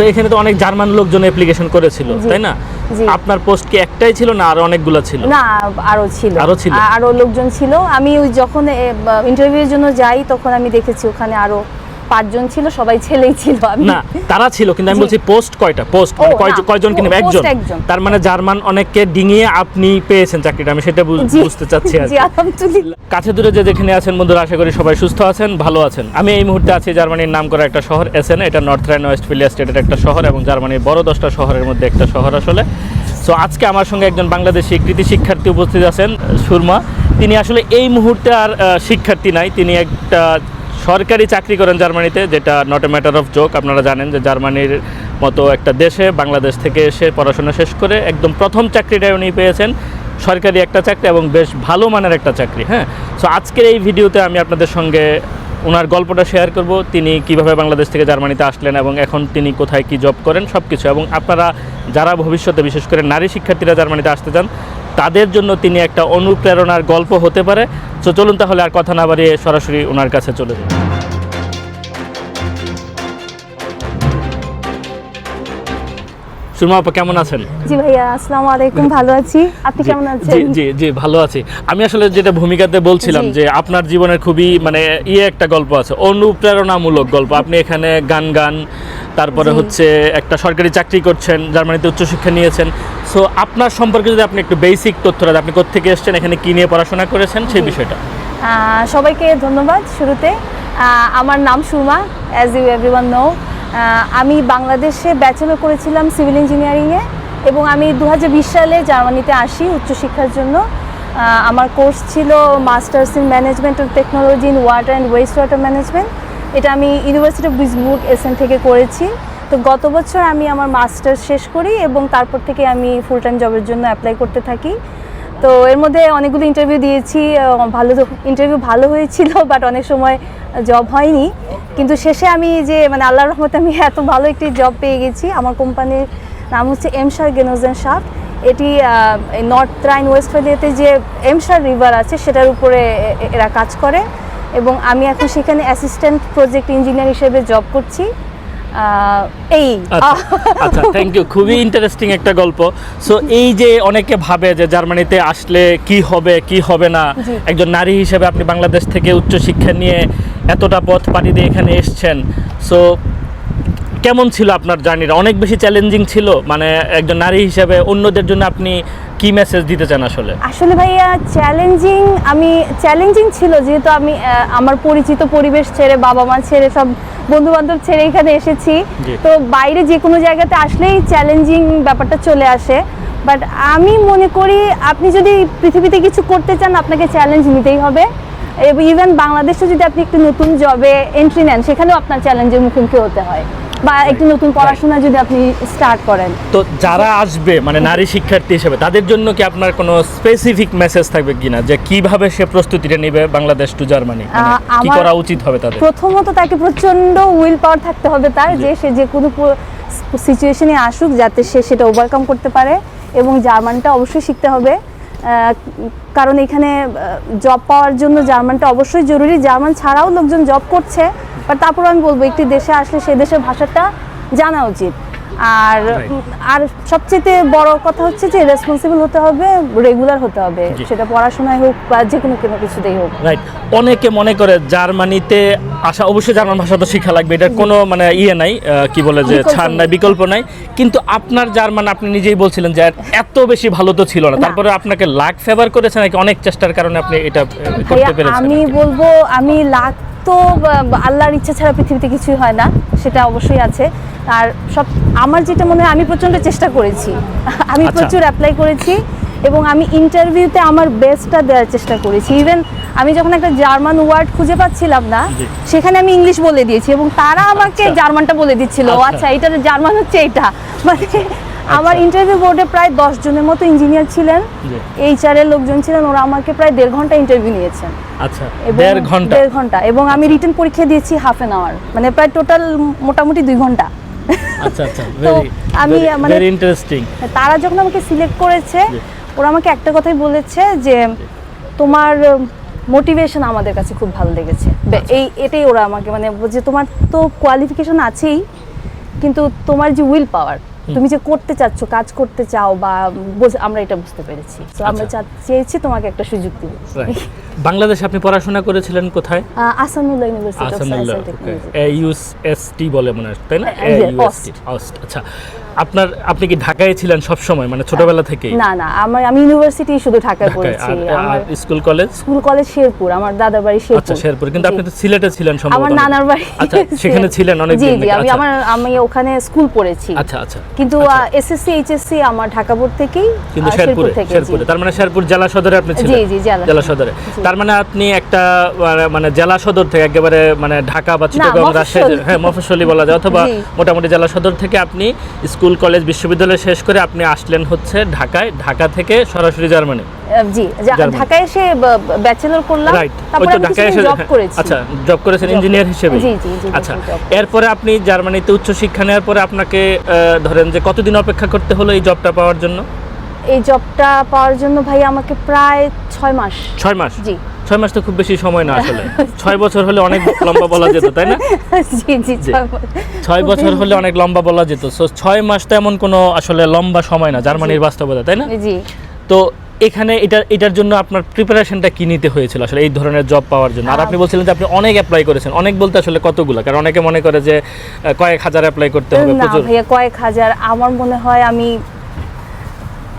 So এখানে তো অনেক জার্মান লোকজন অ্যাপ্লিকেশন করেছিল তাই না? আপনার পোস্ট কি একটাই ছিল না আরও অনেকগুলো ছিল? না আরও ছিল। আরও ছিল? আরও লোকজন ছিল। আমি ওই যখন ইন্টারভিউর জন্য যাই তখন আমি দেখেছি ওখানে আরও পাঁচজন ছিল সবাই ছেলেই ছিল আমি না তারা ছিল কিন্তু আমি বলছি পোস্ট কয়টা? পোস্ট কয় কয়জন কিনে পো- একজন। তার মানে জার্মান অনেককে ডিঙিয়ে আপনি পেয়েছেন চাকরিটা আমি সেটা বুঝতে চাচ্ছি আর কাছে দূরে যে যেখানে আছেন বন্ধুরা আশা করি সবাই সুস্থ আছেন ভালো আছেন। আমি এই মুহূর্তে আছি জার্মানির নাম করা একটা শহর এসেন এটা নর্থ রাইন ওয়েস্টফিলিয়া স্টেটের একটা শহর এবং জার্মানির বড় দশটা শহরের মধ্যে একটা শহর আসলে। সো আজকে আমার সঙ্গে একজন বাংলাদেশি কৃতি শিক্ষার্থী উপস্থিত আছেন সুরমা। তিনি আসলে এই মুহূর্তে আর শিক্ষার্থী নাই তিনি একটা সরকারি চাকরি করেন জার্মানিতে, যেটা not a matter of joke আপনারা জানেন যে জার্মানির মতো একটা দেশে বাংলাদেশ থেকে এসে পড়াশোনা শেষ করে একদম প্রথম চাকরিটাই উনি পেয়েছেন, সরকারি একটা চাকরি এবং বেশ ভালো মানের একটা চাকরি হ্যাঁ? সো আজকের এই ভিডিওতে আমি আপনাদের সঙ্গে ওনার গল্পটা শেয়ার করব, তিনি কীভাবে বাংলাদেশ থেকে জার্মানিতে আসলেন এবং এখন তিনি কোথায় কি জব করেন সব কিছু এবং আপনারা যারা ভবিষ্যতে বিশেষ করে নারী শিক্ষার্থীরা জার্মানিতে আসতে চান তাদের জন্য তিনি একটা অনুপ্রেরণার গল্প হতে পারে। তো চলুন তাহলে আর কথা না বাড়িয়ে সরাসরি ওনার কাছে চলে যাই। সুরমা আপা কেমন আছেন? জি ভাইয়া আসসালামু আলাইকুম ভালো আছি। আপনি কেমন আছেন? জি জি ভালো আছি। আমি আসলে যেটা ভূমিকাতে বলছিলাম যে আপনার জীবনের খুবই মানে ইয়ে একটা গল্প আছে অনুপ্রেরণামূলক গল্প। আপনি এখানে গান গান তারপরে হচ্ছে একটা সরকারি চাকরি করছেন জার্মানিতে উচ্চশিক্ষা নিয়েছেন। সো আপনার সম্পর্কে যদি আপনি একটু বেসিক তথ্যটা দেন, আপনি কোথেকে এসেছেন এখানে কি নিয়ে পড়াশোনা করেছেন সেই। বিষয়টা। সবাইকে ধন্যবাদ শুরুতে। আমার নাম Surma as you everyone know আমি বাংলাদেশে ব্যাচেলর করেছিলাম সিভিল ইঞ্জিনিয়ারিংয়ে এবং আমি দু হাজার বিশ সালে জার্মানিতে আসি উচ্চশিক্ষার জন্য। আমার কোর্স ছিল masters in management of technology in water and waste water management এটা আমি ইউনিভার্সিটি অফ বিসবুক এসএন থেকে করেছি। তো গত বছর আমি আমার মাস্টার্স শেষ করি এবং তারপর থেকে আমি ফুল টাইম জবের জন্য অ্যাপ্লাই করতে থাকি। তো এর মধ্যে অনেকগুলো ইন্টারভিউ দিয়েছি ভালো ইন্টারভিউ ভালো হয়েছিল বাট অনেক সময় জব হয়নি। কিন্তু শেষে আমি যে মানে আল্লাহর রহমতে আমি এত ভালো একটি জব পেয়ে গেছি। আমার কোম্পানির নাম হচ্ছে এমসার গেনোজেন শাফট এটি নর্থ রাইন ওয়েস্টফেলিয়াতে যে এমসার রিভার আছে, সেটার উপরে এরা কাজ করে। এবং আমি এখন সেখানে অ্যাসিস্ট্যান্ট প্রজেক্ট ইঞ্জিনিয়ার হিসেবে জব করছি। এই। আচ্ছা আচ্ছা থ্যাংক ইউ খুবই ইন্টারেস্টিং একটা গল্প। সো এই যে অনেকে ভাবে যে জার্মানিতে আসলে কি হবে কি হবে না একজন নারী হিসেবে আপনি বাংলাদেশ থেকে উচ্চশিক্ষা নিয়ে এতটা পথ পাড়ি দিয়ে এখানে এসছেন। সো কেমন ছিল আপনার জার্নিটা? অনেক বেশি চ্যালেঞ্জিং ছিল? মানে একজন নারী হিসেবে অন্যদের জন্য আপনি কি মেসেজ দিতে চান আসলে? আসলে ভাইয়া চ্যালেঞ্জিং আমি চ্যালেঞ্জিং ছিল যেহেতু আমি আমার পরিচিত পরিবেশ ছেড়ে বাবা মা ছেড়ে সব বন্ধু বান্ধব ছেড়ে এখানে এসেছি। তো বাইরে যে কোনো জায়গাতে আসলেই চ্যালেঞ্জিং ব্যাপারটা চলে আসে। বাট আমি মনে করি আপনি যদি পৃথিবীতে কিছু করতে চান আপনাকে চ্যালেঞ্জ নিতেই হবে। ইভেন বাংলাদেশে যদি আপনি একটু নতুন জবে এন্ট্রি নেন সেখানেও আপনার চ্যালেঞ্জের মুখোমুখি হতে হয়। বা একটু নতুন পড়াশোনা যদি আপনি স্টার্ট করেন। তো যারা আসবে মানে নারী শিক্ষার্থী হিসেবে তাদের জন্য কি আপনার কোনো স্পেসিফিক মেসেজ থাকবে কিনা? যে কীভাবে সে প্রস্তুতিটা নেবে বাংলাদেশ টু জার্মানি মানে কি করা উচিত হবে তাদের? প্রথমত তাকে প্রচণ্ড উইল পাওয়ার থাকতে হবে তার যে সে যে কোনো সিচুয়েশনে আসুক যাতে সে সেটা ওভারকাম করতে পারে এবং জার্মানটা অবশ্যই শিখতে হবে। কারণ এখানে জব পাওয়ার জন্য জার্মানটা অবশ্যই জরুরি। জার্মান ছাড়াও লোকজন জব করছে। বাট তারপর আমি বলব একটি দেশে আসলে সে দেশের ভাষাটা জানা উচিত। আর আর সবচেয়ে বড় কথা হচ্ছে যে রেসপন্সিবল হতে হবে রেগুলার হতে হবে। সেটা পড়াশোনায় হোক বা যে কোনো কোনো কিছুতেই হোক। রাইট অনেকে মনে করে জার্মানিতে আসা অবশ্যই জার্মান ভাষা তো শিখা লাগবে। এটার কোনো মানে ইয়ে নাই কি বলে যে ছাড় নাই বিকল্প নাই। কিন্তু আপনার জার্মান আপনি নিজেই বলছিলেন যে এত বেশি ভালো তো ছিল না। তারপরে আপনাকে লাক ফেভার করেছে নাকি অনেক চেষ্টার কারণে আপনি এটা করতে পেরেছেন আমি বলব আমি লাখ তো আল্লাহর ইচ্ছা ছাড়া পৃথিবীতে কিছুই হয় না সেটা অবশ্যই আছে আর সব আমার যেটা মনে হয় আমি প্রচণ্ড চেষ্টা করেছি আমি আচ্ছা। প্রচুর অ্যাপ্লাই করেছি এবং আমি ইন্টারভিউতে আমার বেস্টটা দেওয়ার চেষ্টা করেছি ইভেন আমি যখন একটা জার্মান ওয়ার্ড খুঁজে পাচ্ছিলাম না সেখানে আমি ইংলিশ বলে দিয়েছি এবং তারা আমাকে আচ্ছা। জার্মানটা বলে দিচ্ছিল আচ্ছা। আচ্ছা এটার জার্মান হচ্ছে এটা মানে আমার ইন্টারভিউ বোর্ডে প্রায় দশ জনের মতো ইঞ্জিনিয়ার ছিলেন। এইচআর এর লোকজন ছিলেন ওরা আমাকে প্রায় দেড় ঘণ্টা ইন্টারভিউ নিয়েছেন। আচ্ছা দেড় ঘণ্টা। দেড় ঘণ্টা। এবং আমি রিটেন পরীক্ষা দিয়েছি হাফ এন আওয়ার মানে প্রায় টোটাল মোটামুটি দুই ঘণ্টা। আচ্ছা আচ্ছা। আমি মানে- ইন্টারেস্টিং তারা যখন আমাকে সিলেক্ট করেছে ওরা আমাকে একটা কথাই বলেছে যে তোমার মোটিভেশন আমাদের কাছে খুব ভালো লেগেছে। আচ্ছা। এই এটাই ওরা আমাকে মানে যে তোমার তো কোয়ালিফিকেশন আছেই কিন্তু তোমার যে উইল পাওয়ার তুমি যে করতে চাচ্ছ কাজ করতে চাও বা আমরা এটা বুঝতে পেরেছি। তো আমরা আচ্ছা। চেয়েছি তোমাকে একটা সুযোগ দিব বাংলাদেশে আপনি পড়াশোনা করেছিলেন কোথায়? আসানুল্লাহ ইউনিভার্সিটি আসানুল্লাহ ইউএসটি বলে মনে হয় তাই না? হ্যাঁ, হ্যাঁ, আচ্ছা। আপনার আপনি কি ঢাকায় ছিলেন সব সময় মানে ছোটবেলা থেকেই? না না আমার আমি ইউনিভার্সিটি শুধু ঢাকায় পড়েছি। আমার school college? School college Sherpur আমার দাদার বাড়ি শেরপুর। আচ্ছা শেরপুর। কিন্তু আপনি তো সিলেটে ছিলেন সম্ভবত আমার নানার বাড়ি আচ্ছা সেখানে ছিলেন অনেক দিন জি আমি আচ্ছা, আমার আমি ওখানে স্কুল পড়েছি। আচ্ছা আচ্ছা। কিন্তু আচ্ছা। এসএসসি এইচএসসি আমার ঢাকা বোর্ড থেকেই কিন্তু শেরপুরে থেকে শেরপুরে। তার মানে শেরপুর জেলা সদরে আপনি ছিলেন? জি, জি, জেলা সদরে। তার মানে আপনি একটা মানে- জেলা সদর থেকে একেবারে মানে ঢাকা বা চিটাগং রাজশাহী হ্যাঁ মফস্বলী বলা যায়। অথবা মোটামুটি জেলা সদর থেকে আপনি স্কুল কলেজ বিশ্ববিদ্যালয় শেষ করে আপনি আসলেন হচ্ছে ঢাকায় ঢাকা থেকে সরাসরি জার্মানি। জি ঢাকায় এসে ব্যাচেলর করলাম তারপরে আমি জব হ্যাঁ, করেছি। আচ্ছা জব করেছেন ইঞ্জিনিয়ার হিসেবে জি, জি, আচ্ছা এরপরে আপনি জার্মানিতে উচ্চ শিক্ষা নেওয়ার পরে আপনাকে ধরেন যে কতদিন অপেক্ষা করতে হলো এই জবটা পাওয়ার জন্য? এই জবটা পাওয়ার জন্য ভাই আমাকে প্রায় ছয় মাস। ছয় মাস? জি। ছয় মাস তো খুব বেশি সময় না আসলে। ছয় বছর হলে অনেক লম্বা বলা যেত তাই না? জি জি জি। ছয় বছর। হলে অনেক লম্বা বলা যেত। সো ছয় মাস তো এমন কোনো আসলে লম্বা সময় না জার্মানির বাস্তবতা তাই না? জি। তো এখানে এটা এটার জন্য আপনার প্রিপারেশনটা কি নিতে হয়েছিল আসলে এই ধরনের জব পাওয়ার জন্য? আর আপনি বলছিলেন যে আপনি অনেক অ্যাপ্লাই করেছেন। অনেক বলতে আসলে কতগুলো? কারণ অনেকে মনে করে যে কয়েক হাজার অ্যাপ্লাই করতে হবে না ভাইয়া কয়েক হাজার। আমার মনে হয় আমি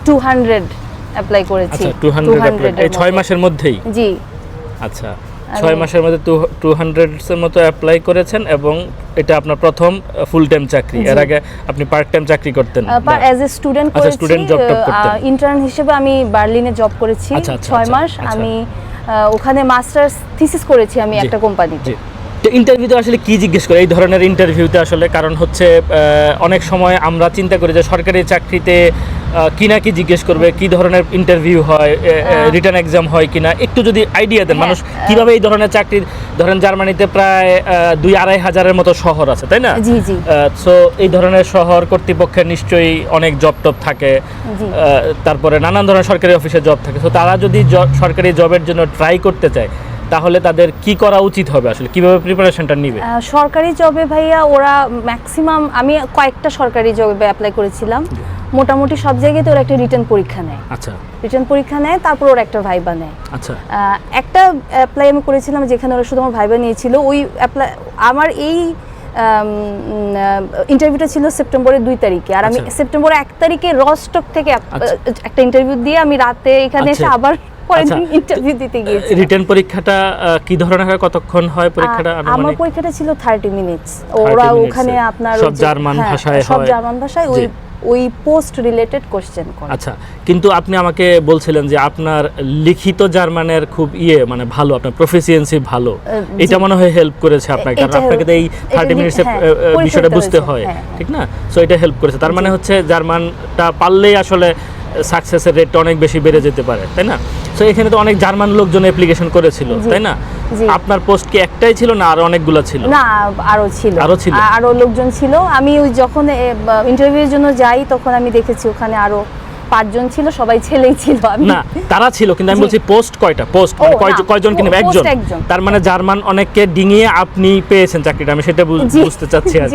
টু হান্ড্রেড অ্যাপ্লাই করেছি। আচ্ছা টু হান্ড্রেড এই ছয় মাসের মধ্যেই? জি। আচ্ছা ছয় মাসের মধ্যে টু হান্ড্রেডসের মতো অ্যাপ্লাই করেছেন এবং এটা আপনার প্রথম ফুল টাইম চাকরি। এর আগে আপনি পার্ট টাইম চাকরি করতেন। অ্যাজ এ স্টুডেন্ট আচ্ছা, করেছি টব করতেন। ইন্টার্ন হিসেবে আমি বার্লিনে জব করেছি আচ্ছা, আচ্ছা, ছয় আচ্ছা, মাস। আচ্ছা। আমি ওখানে মাস্টার্স থিসিস করেছি আমি একটা কোম্পানিতে তো ইন্টারভিউতে আসলে কি জিজ্ঞেস করে? এই ধরনের ইন্টারভিউতে আসলে কারণ হচ্ছে অনেক সময় আমরা চিন্তা করি যে সরকারি চাকরিতে কি না কি জিজ্ঞেস করবে কি ধরনের ইন্টারভিউ হয় রিটার্ন এক্সাম হয়। কিনা একটু যদি আইডিয়া দেন হ্যাঁ, মানুষ কীভাবে এই ধরনের চাকরি ধরেন জার্মানিতে প্রায় দুই আড়াই হাজারের মতো শহর আছে তাই না? সো এই ধরনের শহর কর্তৃপক্ষের নিশ্চয়ই অনেক জব টব থাকে। তারপরে নানান ধরনের সরকারি অফিসে জব থাকে। তো তারা যদি সরকারি জবের জন্য ট্রাই করতে চায় তাহলে তাদের কি করা উচিত হবে আসলে? কীভাবে প্রিপারেশনটা নিবে? সরকারি জবে ভাইয়া ওরা ম্যাক্সিমাম আমি কয়েকটা সরকারি জবে অ্যাপ্লাই করেছিলাম। মোটামুটি সব জায়গাতে ওরা একটা রিটার্ন পরীক্ষা নেয়। আচ্ছা। রিটার্ন পরীক্ষা নেয় তারপর ওরা একটা ভাইবা নেয়। আচ্ছা। একটা অ্যাপ্লাই আমি করেছিলাম যেখানে ওরা শুধু আমার ভাইবা নিয়েছিল ওই অ্যাপ্লাই আমার এই ইন্টারভিউটা ছিল সেপ্টেম্বরের দুই তারিখে। আর আমি আচ্ছা। সেপ্টেম্বরের এক তারিখে রস্টক থেকে আচ্ছা। একটা ইন্টারভিউ দিয়ে আমি রাতে এখানে এসে আচ্ছা। আবার পরের আচ্ছা। দিন ইন্টারভিউ দিতে গিয়েছি রিটার্ন পরীক্ষাটা কি ধরনের হয় কতক্ষণ হয় পরীক্ষাটা? আমার পরীক্ষাটা ছিল থার্টি মিনিটস ওরা ওখানে আপনার সব জার্মান হ্যাঁ, ভাষায় সব জার্মান ভাষায় ওই ওই পোস্ট রিলেটেড কোশ্চেন করে। আচ্ছা কিন্তু আপনি আমাকে বলছিলেন যে আপনার লিখিত জার্মানের খুব ইয়ে মানে ভালো আপনার প্রফিসিয়েন্সি ভালো। এটা মনে হয় হেল্প করেছে আপনাকে কারণ আপনাকে তো এই থার্টি নি- মিনিটসে হ্যাঁ, বিষয়টা বুঝতে হয় হ্যাঁ, ঠিক না? সো এটা হেল্প করেছে। তার মানে হচ্ছে জার্মানটা পারলেই আসলে সাকসেসের রেটটা অনেক বেশি বেড়ে যেতে পারে তাই না? তো এখানে তো অনেক জার্মান লোকজন অ্যাপ্লিকেশন করেছিল তাই না? আপনার পোস্ট কি একটাই ছিল না আরও অনেকগুলো ছিল? না আরও ছিল। আরও ছিল? আরও লোকজন ছিল। আমি ওই যখন ইন্টারভিউর জন্য যাই তখন আমি দেখেছি ওখানে আরও পাঁচজন ছিল সবাই ছেলেই ছিল আমি। না তারা ছিল কিন্তু আমি বলছি পোস্ট কয়টা? পোস্ট কয় কয়জন কিনে একজন। তার মানে জার্মান অনেককে ডিঙিয়ে আপনি পেয়েছেন চাকরিটা আমি সেটা বুঝ- বুঝতে চাচ্ছি আর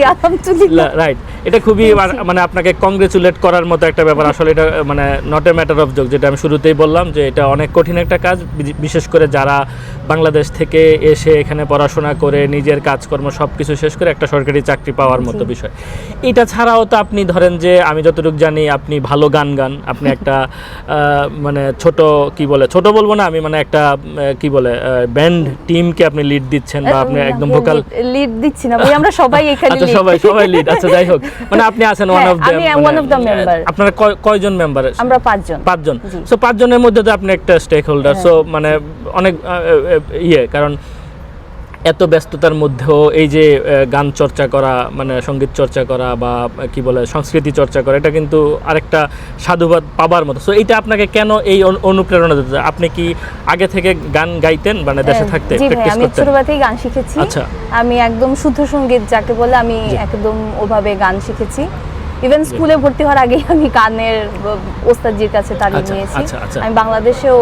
রাইট এটা খুবই মানে- মানে আপনাকে কংগ্রেচুলেট করার মতো একটা ব্যাপার। আসলে এটা মানে not a matter of joke যেটা আমি শুরুতেই বললাম যে এটা অনেক কঠিন একটা কাজ বিশেষ করে যারা বাংলাদেশ থেকে এসে এখানে পড়াশোনা করে নিজের কাজকর্ম সব কিছু শেষ করে একটা সরকারি চাকরি পাওয়ার মতো বিষয়। এটা ছাড়াও তো আপনি ধরেন যে আমি যতটুকু জানি আপনি ভালো গান গান আপনি একটা মানে ছোট কি বলে ছোট বলব না আমি মানে একটা কি বলে ব্যান্ড টিমকে আপনি লিড দিচ্ছেন বা আপনি একদম ভোকাল লিড দিচ্ছি না ভাই আমরা সবাই এখানে আচ্ছা সবাই সবাই লিড আচ্ছা যাই হোক মানে আপনি আছেন ওয়ান অফ দ্য আমি one of the member। আপনারা কয়- কয়জন মেম্বার আমরা পাঁচজন পাঁচজন। সো পাঁচজনের মধ্যে তো আপনি একটা স্টেক হোল্ডার। সো মানে অনেক ইয়ে কারণ এত ব্যস্ততার মধ্যেও এই যে গান চর্চা করা মানে সংগীত চর্চা করা বা কি বলে সংস্কৃতি চর্চা করা এটা কিন্তু আরেকটা সাধুবাদ পাবার মতো। সো এইটা আপনাকে কেন এই অনুপ্রেরণা দিতে আপনি কি আগে থেকে গান গাইতেন মানে দেশে হ্যাঁ, থাকতে আমি ছোটবেলা থেকে গান শিখেছি। আচ্ছা। আমি একদম শুদ্ধ সংগীত যাকে বলে আমি একদম ওভাবে গান শিখেছি। ইভেন স্কুলে ভর্তি হওয়ার আগেই আমি কানের ওস্তাদজির কাছে তালিম আচ্ছা, নিয়েছি। আচ্ছা, আচ্ছা। আমি বাংলাদেশেও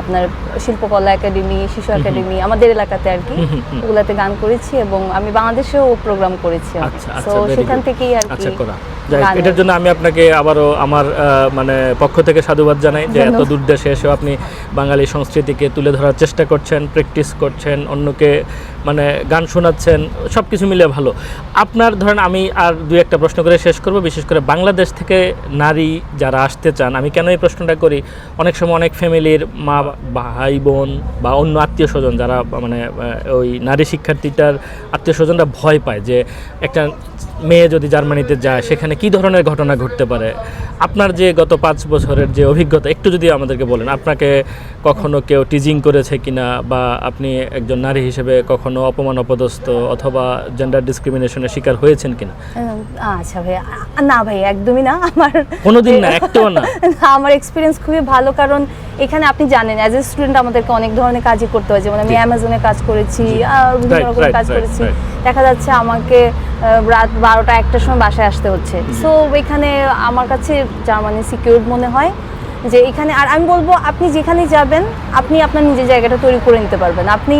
আপনার শিল্পকলা একাডেমি শিশু একাডেমি আমাদের এলাকাতে আর কি ওগুলাতে গান করেছি এবং আমি বাংলাদেশেও প্রোগ্রাম করেছি তো সেখান থেকেই আর কি এটার জন্য আমি আপনাকে আবারও আমার মানে পক্ষ থেকে সাধুবাদ জানাই যে এত। দূর দেশে এসেও আপনি বাঙালি সংস্কৃতিকে তুলে ধরার চেষ্টা করছেন প্র্যাকটিস করছেন অন্যকে মানে গান শোনাচ্ছেন সব কিছু মিলে ভালো। আপনার ধরেন আমি আর দুই একটা প্রশ্ন করে শেষ করব বিশেষ করে বাংলাদেশ থেকে নারী যারা আসতে চান আমি কেন এই প্রশ্নটা করি? অনেক সময় অনেক ফ্যামিলির মা ভাই বোন বা অন্য আত্মীয় স্বজন যারা মানে ওই নারী শিক্ষার্থীটার আত্মীয় স্বজনরা ভয় পায় যে একটা মেয়ে যদি জার্মানিতে যায় সেখানে কি ধরনের ঘটনা ঘটতে পারে? আপনার যে গত পাঁচ বছরের যে অভিজ্ঞতা একটু যদি আমাদেরকে বলেন আপনাকে কখনো কেউ টিজিং করেছে কিনা? বা আপনি একজন নারী হিসেবে কখনো অপমান অপদস্থ অথবা জেন্ডার ডিসক্রিমিনেশনের শিকার হয়েছেন কিনা? আচ্ছা ভাই না ভাই একদমই না। আমার কোনোদিন না একটাও না? আমার এক্সপিরিয়েন্স খুবই ভালো কারণ এখানে আপনি জানেন অ্যাজ এ স্টুডেন্ট আমাদেরকে অনেক ধরনের কাজই করতে হয়। যেমন আমি অ্যামাজনে কাজ করেছি বিভিন্ন রকমের কাজ করেছি। দেখা যাচ্ছে আমাকে রাত বারোটা একটার সময় বাসায় আসতে হচ্ছে। সো এখানে আমার কাছে জার্মানি সিকিউর মনে হয় যে এখানে আর আমি বলব আপনি যেখানে যাবেন আপনি আপনার নিজের জায়গাটা তৈরি করে নিতে পারবেন। আপনি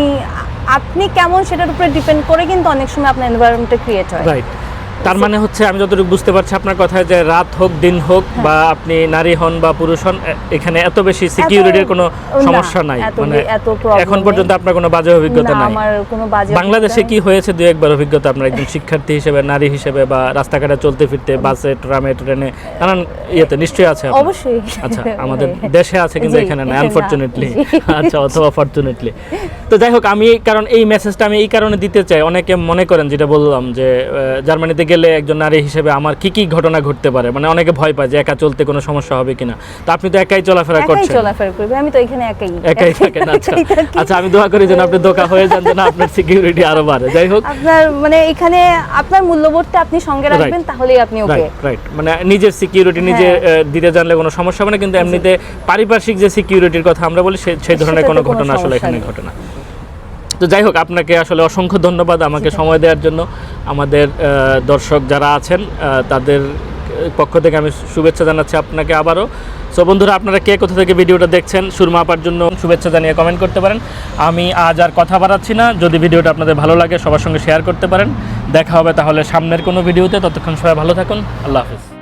আপনি কেমন সেটার উপরে ডিপেন্ড করে কিন্তু অনেক সময় আপনার এনভায়রনমেন্টটা ক্রিয়েট হয়। রাইট তার মানে হচ্ছে আমি যতটুকু বুঝতে পারছি আপনার কথায় যে রাত হোক দিন হোক হ্যাঁ। বা আপনি নারী হন বা পুরুষ হন এখানে এত বেশি সিকিউরিটির কোনো সমস্যা নাই। মানে এখন পর্যন্ত আপনার কোনো বাজে অভিজ্ঞতা নাই। আমার কোনো বাজে বাংলাদেশে কি হয়েছে দুই একবার অভিজ্ঞতা আপনার একজন শিক্ষার্থী হিসেবে নারী হিসেবে বা রাস্তাঘাটে চলতে ফিরতে বাসে ট্রামে ট্রেনে নানান ইয়েতে নিশ্চয়ই আছে অবশ্যই। আচ্ছা আমাদের দেশে আছে কিন্তু এখানে না। আনফরচুনেটলি আচ্ছা অথবা ফরচুনেটলি তো যাই হোক আমি কারণ এই মেসেজটা আমি এই কারণে দিতে চাই। অনেকে মনে করেন যেটা বললাম যে জার্মানিতে গেলে একজন নারী হিসেবে আমার কি কি ঘটনা ঘটতে পারে? মানে অনেকে ভয় পায় যে একা চলতে কোনো সমস্যা হবে কিনা। তো আপনি তো একাই চলাফেরা একাই করছেন। চলাফেরা করবে আমি তো এখানে একাই। একাই থাকেন আচ্ছা। আচ্ছা আমি দোয়া করি যেন আপনি দোকা হয়ে যান যেন আপনার সিকিউরিটি আরও বাড়ে। যাই হোক। আপনার মানে এখানে আপনার মূল্যবোধটা আপনি সঙ্গে রাখবেন তাহলেই আপনি ওকে রাইট রাইট মানে নিজের সিকিউরিটি নিজে হ্যাঁ। দিতে জানলে কোনো সমস্যা হবে না কিন্তু এমনিতে পারিপার্শ্বিক যে সিকিউরিটির কথা আমরা বলি সেই ধরনের কোনো ঘটনা আসলে এখানে নেই। তো যাই হোক, আপনাকে আসলে অসংখ্য ধন্যবাদ আমাকে সময় দেওয়ার জন্য। আমাদের দর্শক যারা আছেন তাদের পক্ষ থেকে আমি শুভেচ্ছা জানাচ্ছি আপনাকে আবারও। সো বন্ধুরা, আপনারা কে কোথা থেকে ভিডিওটা দেখছেন, সুরমা আপার জন্য শুভেচ্ছা জানিয়ে কমেন্ট করতে পারেন। আমি আজ আর কথা বাড়াচ্ছি না। যদি ভিডিওটা আপনাদের ভালো লাগে, সবার সঙ্গে শেয়ার করতে পারেন। দেখা হবে তাহলে সামনের কোনো ভিডিওতে। ততক্ষণ সবাই ভালো থাকুন। আল্লাহ হাফিজ।